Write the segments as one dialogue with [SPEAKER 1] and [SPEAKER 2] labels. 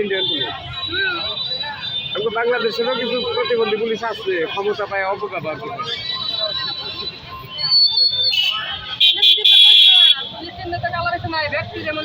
[SPEAKER 1] Indian police আমাকে বাংলাদেশেরও কিছু প্রতিবন্ধী পুলিশ আছে ক্ষমতা পায় অপব্যবহার করে
[SPEAKER 2] ব্যক্তি যেমন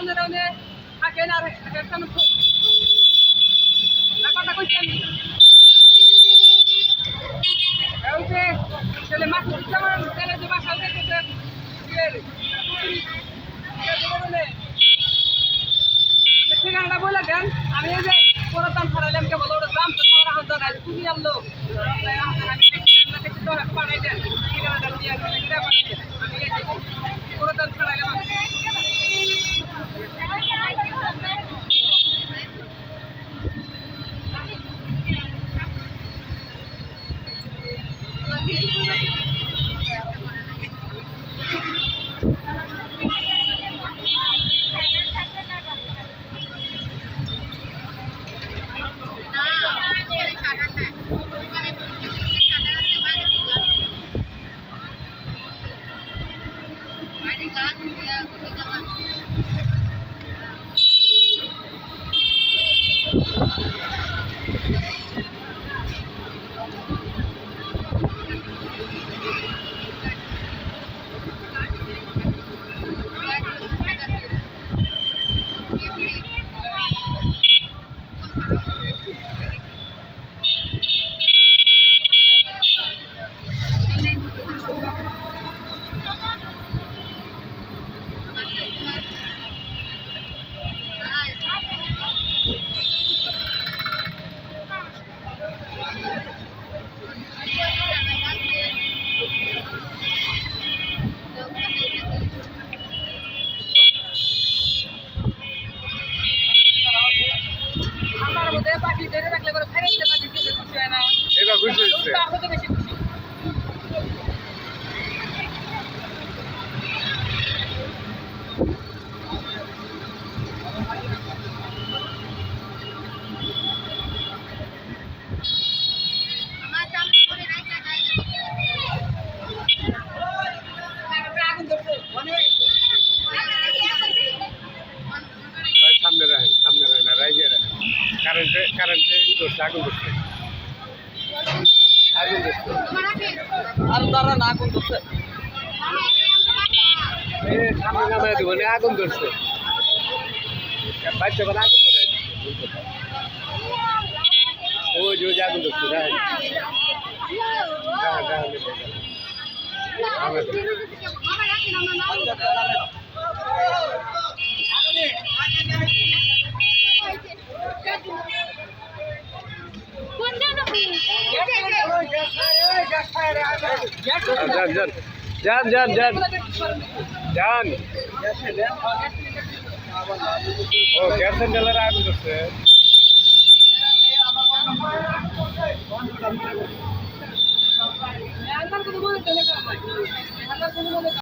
[SPEAKER 2] দামের অনেক থাকেন আর একটা ব্যাপারটা কইছি আমি যে তাহলে মাসুদুর জামান তাহলে যে বাসা ঠিকানাটা বলে দেন আমি এই যে পুরো দাম ছাড়াইলাম কে বলো ওটা দাম তো সবার হাজার তুমি আনলো পাঠাই Thank you. আমার মধ্যে পাখি ধরে রাখলে করে ফেরে পাখি খুশি হয় না।
[SPEAKER 1] এবার
[SPEAKER 2] খুশি
[SPEAKER 1] হচ্ছে করছে আগুন করছে আগুন করছে
[SPEAKER 2] আর তারা না আগুন ধরছে।
[SPEAKER 1] সামনে নামায় দেবো না আগুন ধরছে। বাচ্চা করে আগুন ধরে ওই যে ওই যে আগুন ধরছে রাখেন রাখেন রাখেন রাখেন जान जान।
[SPEAKER 2] जान जान जान। जान। कैसे चल रहा है